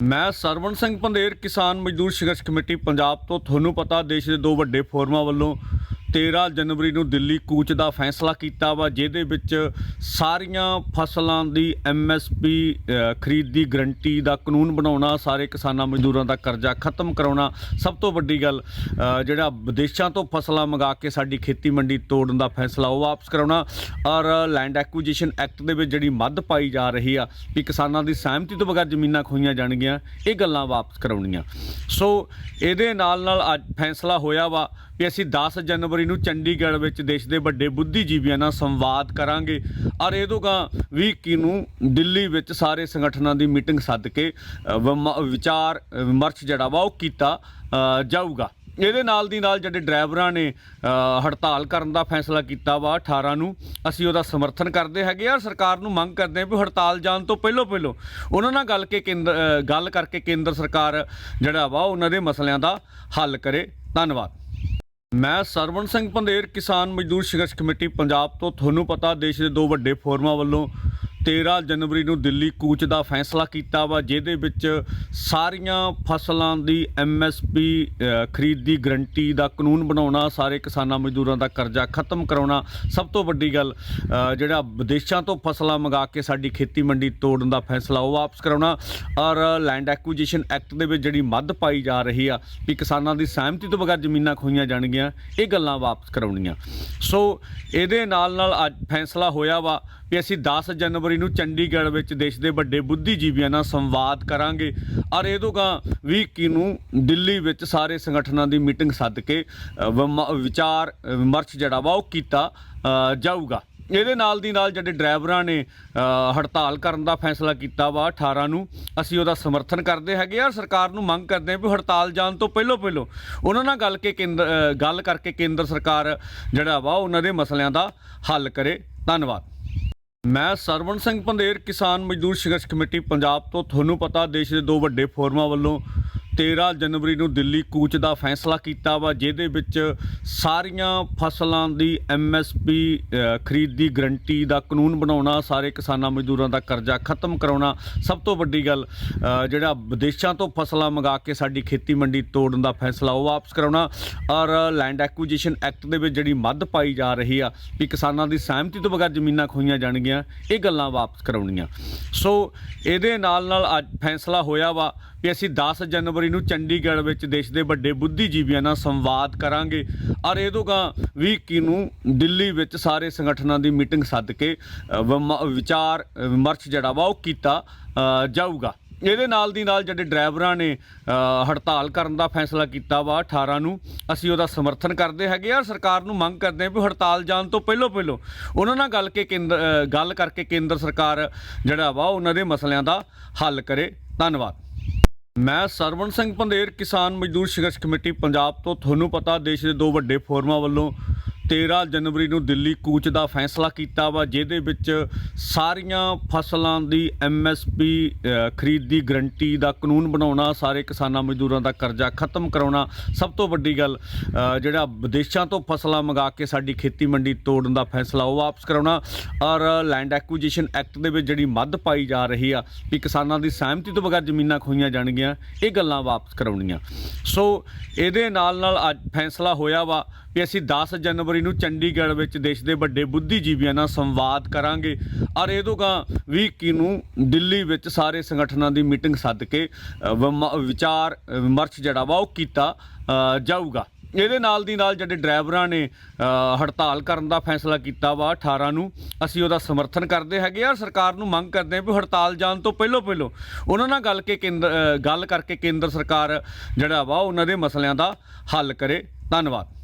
ਮੈਂ ਸਰਵਣ ਸਿੰਘ ਪੰਧੇਰ ਕਿਸਾਨ ਮਜ਼ਦੂਰ ਸੰਘਰਸ਼ ਕਮੇਟੀ, ਪੰਜਾਬ ਤੋਂ। ਤੁਹਾਨੂੰ ਪਤਾ, ਦੇਸ਼ ਦੇ ਦੋ ਵੱਡੇ ਫੋਰਮਾਂ ਵੱਲੋਂ 13 ਜਨਵਰੀ ਨੂੰ ਦਿੱਲੀ ਕੂਚ ਦਾ ਫੈਸਲਾ ਕੀਤਾ ਵਾ, ਜਿਹਦੇ ਵਿੱਚ ਸਾਰੀਆਂ ਫਸਲਾਂ ਦੀ ਐਮਐਸਪੀ ਖਰੀਦ ਦੀ ਗਰੰਟੀ ਦਾ ਕਾਨੂੰਨ ਬਣਾਉਣਾ, ਸਾਰੇ ਕਿਸਾਨਾਂ ਮਜ਼ਦੂਰਾਂ ਦਾ ਕਰਜ਼ਾ ਖਤਮ ਕਰਾਉਣਾ, ਸਭ ਤੋਂ ਵੱਡੀ ਗੱਲ ਜਿਹੜਾ ਵਿਦੇਸ਼ਾਂ ਤੋਂ ਫਸਲਾਂ ਮੰਗਾ ਕੇ ਸਾਡੀ ਖੇਤੀ ਮੰਡੀ ਤੋੜਨ ਦਾ ਫੈਸਲਾ, ਉਹ ਵਾਪਸ ਕਰਾਉਣਾ। ਔਰ ਲੈਂਡ ਐਕੁਜੀਸ਼ਨ ਐਕਟ ਦੇ ਵਿੱਚ ਜਿਹੜੀ ਮੱਧ ਪਾਈ ਜਾ ਰਹੀ ਆ, ਵੀ ਕਿਸਾਨਾਂ ਦੀ ਸਹਿਮਤੀ ਤੋਂ ਬਗੈਰ ਜ਼ਮੀਨਾਂ ਖੋਈਆਂ ਜਾਣਗੀਆਂ, ਇਹ ਗੱਲਾਂ ਵਾਪਸ ਕਰਾਉਣੀਆਂ। ਸੋ ਇਹਦੇ ਨਾਲ ਨਾਲ ਅੱਜ ਫੈਸਲਾ ਹੋਇਆ ਵਾ, ਵੀ ਅਸੀਂ 10 ਜਨਵਰੀ ਨੂੰ ਚੰਡੀਗੜ੍ਹ ਵਿੱਚ ਦੇਸ਼ ਦੇ ਵੱਡੇ ਬੁੱਧੀਜੀਵੀਆਂ ਨਾਲ ਸੰਵਾਦ ਕਰਾਂਗੇ। ਔਰ ਇਹਦੋਂ ਗਾ 20 ਨੂੰ ਦਿੱਲੀ ਵਿੱਚ ਸਾਰੇ ਸੰਗਠਨਾਂ ਦੀ ਮੀਟਿੰਗ ਸੱਦ ਕੇ ਵਿਚਾਰ ਵਿਮਰਸ਼ ਜਿਹੜਾ ਵਾ ਉਹ ਕੀਤਾ ਜਾਊਗਾ। ਇਹਦੇ ਨਾਲ ਦੀ ਨਾਲ ਜਿਹੜੇ ਡਰਾਈਵਰਾਂ ਨੇ ਹੜਤਾਲ ਕਰਨ ਦਾ ਫੈਸਲਾ ਕੀਤਾ ਵਾ 18 ਨੂੰ, ਅਸੀਂ ਉਹਦਾ ਸਮਰਥਨ ਕਰਦੇ ਹੈਗੇ ਆ ਸਰਕਾਰ ਨੂੰ ਮੰਗ ਕਰਦੇ ਹਾਂ ਵੀ ਹੜਤਾਲ ਜਾਣ ਤੋਂ ਪਹਿਲਾਂ ਪਹਿਲਾਂ ਉਹਨਾਂ ਨਾਲ ਗੱਲ ਕੇ ਕੇਂਦਰ ਗੱਲ ਕਰਕੇ ਕੇਂਦਰ ਸਰਕਾਰ ਜਿਹੜਾ ਵਾ ਉਹਨਾਂ ਦੇ ਮਸਲਿਆਂ ਦਾ ਹੱਲ ਕਰੇ। ਧੰਨਵਾਦ। ਮੈਂ ਸਰਵਣ ਸਿੰਘ ਪੰਧੇਰ, ਕਿਸਾਨ ਮਜ਼ਦੂਰ ਸੰਘਰਸ਼ ਕਮੇਟੀ, ਪੰਜਾਬ ਤੋਂ। ਤੁਹਾਨੂੰ ਪਤਾ, ਦੇਸ਼ ਦੇ ਦੋ ਵੱਡੇ ਫੋਰਮਾਂ ਵੱਲੋਂ 13 ਜਨਵਰੀ ਨੂੰ ਦਿੱਲੀ ਕੂਚ ਦਾ ਫੈਸਲਾ ਕੀਤਾ ਵਾ, ਜਿਹਦੇ ਵਿੱਚ ਸਾਰੀਆਂ ਫਸਲਾਂ ਦੀ ਐਮਐਸਪੀ ਖਰੀਦ ਦੀ ਗਰੰਟੀ ਦਾ ਕਾਨੂੰਨ ਬਣਾਉਣਾ, ਸਾਰੇ ਕਿਸਾਨਾਂ ਮਜ਼ਦੂਰਾਂ ਦਾ ਕਰਜ਼ਾ ਖਤਮ ਕਰਾਉਣਾ, ਸਭ ਤੋਂ ਵੱਡੀ ਗੱਲ ਜਿਹੜਾ ਵਿਦੇਸ਼ਾਂ ਤੋਂ ਫਸਲਾਂ ਮੰਗਾ ਕੇ ਸਾਡੀ ਖੇਤੀ ਮੰਡੀ ਤੋੜਨ ਦਾ ਫੈਸਲਾ, ਉਹ ਵਾਪਸ ਕਰਾਉਣਾ। ਔਰ ਲੈਂਡ ਐਕੁਜੀਸ਼ਨ ਐਕਟ ਦੇ ਵਿੱਚ ਜਿਹੜੀ ਮੱਦ ਪਾਈ ਜਾ ਰਹੀ ਆ, ਵੀ ਕਿਸਾਨਾਂ ਦੀ ਸਹਿਮਤੀ ਤੋਂ ਬਗੈਰ ਜ਼ਮੀਨਾਂ ਖੋਈਆਂ ਜਾਣਗੀਆਂ, ਇਹ ਗੱਲਾਂ ਵਾਪਸ ਕਰਾਉਣੀਆਂ। ਸੋ ਇਹਦੇ ਨਾਲ ਨਾਲ ਅੱਜ ਫੈਸਲਾ ਹੋਇਆ ਵਾ ਵੀ ਅਸੀਂ 10 ਜਨਵਰੀ ਨੂੰ ਚੰਡੀਗੜ੍ਹ ਵਿੱਚ ਦੇਸ਼ ਦੇ ਵੱਡੇ ਬੁੱਧੀਜੀਵੀਆਂ ਨਾਲ ਸੰਵਾਦ ਕਰਾਂਗੇ। ਔਰ ਇਹਦੋਂ ਗਾ 20 ਇੱਕੀ ਨੂੰ ਦਿੱਲੀ ਵਿੱਚ ਸਾਰੇ ਸੰਗਠਨਾਂ ਦੀ ਮੀਟਿੰਗ ਸੱਦ ਕੇ ਵਿਚਾਰ ਵਿਮਰਸ਼ ਜਿਹੜਾ ਵਾ ਉਹ ਕੀਤਾ ਜਾਊਗਾ। ਇਹਦੇ ਨਾਲ ਦੀ ਨਾਲ ਜਿਹੜੇ ਡਰਾਈਵਰਾਂ ਨੇ ਹੜਤਾਲ ਕਰਨ ਦਾ ਫੈਸਲਾ ਕੀਤਾ ਵਾ 18 ਨੂੰ, ਅਸੀਂ ਉਹਦਾ ਸਮਰਥਨ ਕਰਦੇ ਹੈਗੇ ਆ ਸਰਕਾਰ ਨੂੰ ਮੰਗ ਕਰਦੇ ਹਾਂ ਵੀ ਹੜਤਾਲ ਜਾਣ ਤੋਂ ਪਹਿਲਾਂ ਪਹਿਲਾਂ ਉਹਨਾਂ ਨਾਲ ਗੱਲ ਕੇ ਕੇਂਦਰ ਗੱਲ ਕਰਕੇ ਕੇਂਦਰ ਸਰਕਾਰ ਜਿਹੜਾ ਵਾ ਉਹਨਾਂ ਦੇ ਮਸਲਿਆਂ ਦਾ ਹੱਲ ਕਰੇ। ਧੰਨਵਾਦ। ਮੈਂ ਸਰਵਣ ਸਿੰਘ ਪੰਧੇਰ ਕਿਸਾਨ ਮਜ਼ਦੂਰ ਸੰਘਰਸ਼ ਕਮੇਟੀ, ਪੰਜਾਬ ਤੋਂ। ਤੁਹਾਨੂੰ ਪਤਾ ਦੇਸ਼ ਦੇ ਦੋ ਵੱਡੇ ਫੋਰਮਾਂ ਵੱਲੋਂ 13 ਜਨਵਰੀ ਨੂੰ ਦਿੱਲੀ ਕੂਚ ਦਾ ਫੈਸਲਾ ਕੀਤਾ ਵਾ, ਜਿਹਦੇ ਵਿੱਚ ਸਾਰੀਆਂ ਫਸਲਾਂ ਦੀ ਐਮਐਸਪੀ ਖਰੀਦ ਦੀ ਗਰੰਟੀ ਦਾ ਕਾਨੂੰਨ ਬਣਾਉਣਾ, ਸਾਰੇ ਕਿਸਾਨਾਂ ਮਜ਼ਦੂਰਾਂ ਦਾ ਕਰਜ਼ਾ ਖਤਮ ਕਰਾਉਣਾ, ਸਭ ਤੋਂ ਵੱਡੀ ਗੱਲ ਜਿਹੜਾ ਵਿਦੇਸ਼ਾਂ ਤੋਂ ਫਸਲਾਂ ਮੰਗਾ ਕੇ ਸਾਡੀ ਖੇਤੀ ਮੰਡੀ ਤੋੜਨ ਦਾ ਫੈਸਲਾ, ਉਹ ਵਾਪਸ ਕਰਾਉਣਾ ਔਰ ਲੈਂਡ ਐਕੁਜੀਸ਼ਨ ਐਕਟ ਦੇ ਵਿੱਚ ਜਿਹੜੀ ਮੱਦ ਪਾਈ ਜਾ ਰਹੀ ਆ ਵੀ ਕਿਸਾਨਾਂ ਦੀ ਸਹਿਮਤੀ ਤੋਂ ਬਗੈਰ ਜ਼ਮੀਨਾਂ ਖੋਈਆਂ ਜਾਣਗੀਆਂ, ਇਹ ਗੱਲਾਂ ਵਾਪਸ ਕਰਾਉਣੀਆਂ। ਸੋ ਇਹਦੇ ਨਾਲ ਨਾਲ ਅੱਜ ਫੈਸਲਾ ਹੋਇਆ ਵਾ ਵੀ ਅਸੀਂ 10 ਜਨਵਰੀ ਨੂੰ ਚੰਡੀਗੜ੍ਹ ਵਿੱਚ ਦੇਸ਼ ਦੇ ਵੱਡੇ ਬੁੱਧੀਜੀਵੀਆਂ ਨਾਲ ਸੰਵਾਦ ਕਰਾਂਗੇ। ਔਰ ਇਹਦੋਂ ਗਾ 20 ਨੂੰ ਦਿੱਲੀ ਵਿੱਚ ਸਾਰੇ ਸੰਗਠਨਾਂ ਦੀ ਮੀਟਿੰਗ ਸੱਦ ਕੇ ਵਿਚਾਰ ਵਿਮਰਸ਼ ਜਿਹੜਾ ਵਾ ਉਹ ਕੀਤਾ ਜਾਊਗਾ। ਇਹਦੇ ਨਾਲ ਦੀ ਨਾਲ ਜਿਹੜੇ ਡਰਾਈਵਰਾਂ ਨੇ ਹੜਤਾਲ ਕਰਨ ਦਾ ਫੈਸਲਾ ਕੀਤਾ ਵਾ 18 ਨੂੰ, ਅਸੀਂ ਉਹਦਾ ਸਮਰਥਨ ਕਰਦੇ ਹੈਗੇ ਆ ਸਰਕਾਰ ਨੂੰ ਮੰਗ ਕਰਦੇ ਹਾਂ ਵੀ ਹੜਤਾਲ ਜਾਣ ਤੋਂ ਪਹਿਲਾਂ ਪਹਿਲਾਂ ਉਹਨਾਂ ਨਾਲ ਗੱਲ ਕੇ ਕੇਂਦਰ ਗੱਲ ਕਰਕੇ ਕੇਂਦਰ ਸਰਕਾਰ ਜਿਹੜਾ ਵਾ ਉਹਨਾਂ ਦੇ ਮਸਲਿਆਂ ਦਾ ਹੱਲ ਕਰੇ। ਧੰਨਵਾਦ। ਮੈਂ ਸਰਵਣ ਸਿੰਘ ਪੰਧੇਰ ਕਿਸਾਨ ਮਜ਼ਦੂਰ ਸੰਘਰਸ਼ ਕਮੇਟੀ, ਪੰਜਾਬ ਤੋਂ। ਤੁਹਾਨੂੰ ਪਤਾ, ਦੇਸ਼ ਦੇ ਦੋ ਵੱਡੇ ਫੋਰਮਾਂ ਵੱਲੋਂ 13 ਜਨਵਰੀ ਨੂੰ ਦਿੱਲੀ ਕੂਚ ਦਾ ਫੈਸਲਾ ਕੀਤਾ ਵਾ, ਜਿਹਦੇ ਵਿੱਚ ਸਾਰੀਆਂ ਫਸਲਾਂ ਦੀ ਐਮਐਸਪੀ ਖਰੀਦ ਦੀ ਗਰੰਟੀ ਦਾ ਕਾਨੂੰਨ ਬਣਾਉਣਾ, ਸਾਰੇ ਕਿਸਾਨਾਂ ਮਜ਼ਦੂਰਾਂ ਦਾ ਕਰਜ਼ਾ ਖਤਮ ਕਰਾਉਣਾ, ਸਭ ਤੋਂ ਵੱਡੀ ਗੱਲ ਜਿਹੜਾ ਵਿਦੇਸ਼ਾਂ ਤੋਂ ਫਸਲਾਂ ਮੰਗਾ ਕੇ ਸਾਡੀ ਖੇਤੀ ਮੰਡੀ ਤੋੜਨ ਦਾ ਫੈਸਲਾ, ਉਹ ਵਾਪਸ ਕਰਾਉਣਾ। ਔਰ ਲੈਂਡ ਐਕੁਜੀਸ਼ਨ ਐਕਟ ਦੇ ਵਿੱਚ ਜਿਹੜੀ ਮੱਦ ਪਾਈ ਜਾ ਰਹੀ ਆ, ਵੀ ਕਿਸਾਨਾਂ ਦੀ ਸਹਿਮਤੀ ਤੋਂ ਬਗੈਰ ਜ਼ਮੀਨਾਂ ਖੋਈਆਂ ਜਾਣਗੀਆਂ, ਇਹ ਗੱਲਾਂ ਵਾਪਸ ਕਰਾਉਣੀਆਂ। ਸੋ ਇਹਦੇ ਨਾਲ ਨਾਲ ਅੱਜ ਫੈਸਲਾ ਹੋਇਆ ਵਾ ਵੀ ਅਸੀਂ 10 ਜਨਵਰੀ ਨੂੰ ਚੰਡੀਗੜ੍ਹ ਵਿੱਚ ਦੇਸ਼ ਦੇ ਵੱਡੇ ਬੁੱਧੀਜੀਵੀਆਂ ਨਾਲ ਸੰਵਾਦ ਕਰਾਂਗੇ। ਔਰ ਇਹਦੋਂ ਗਾ 20 ਨੂੰ ਦਿੱਲੀ ਵਿੱਚ ਸਾਰੇ ਸੰਗਠਨਾਂ ਦੀ ਮੀਟਿੰਗ ਸੱਦ ਕੇ ਵਿਚਾਰ ਵਿਮਰਸ਼ ਜਿਹੜਾ ਵਾ ਉਹ ਕੀਤਾ ਜਾਊਗਾ। ਇਹਦੇ ਨਾਲ ਦੀ ਨਾਲ ਜਿਹੜੇ ਡਰਾਈਵਰਾਂ ਨੇ ਹੜਤਾਲ ਕਰਨ ਦਾ ਫੈਸਲਾ ਕੀਤਾ ਵਾ 18 ਨੂੰ, ਅਸੀਂ ਉਹਦਾ ਸਮਰਥਨ ਕਰਦੇ ਹੈਗੇ ਆ ਸਰਕਾਰ ਨੂੰ ਮੰਗ ਕਰਦੇ ਹਾਂ ਵੀ ਹੜਤਾਲ ਜਾਣ ਤੋਂ ਪਹਿਲਾਂ ਪਹਿਲਾਂ ਉਹਨਾਂ ਨਾਲ ਗੱਲ ਕੇ ਕੇਂਦਰ ਗੱਲ ਕਰਕੇ ਕੇਂਦਰ ਸਰਕਾਰ ਜਿਹੜਾ ਵਾ ਉਹਨਾਂ ਦੇ ਮਸਲਿਆਂ ਦਾ ਹੱਲ ਕਰੇ। ਧੰਨਵਾਦ।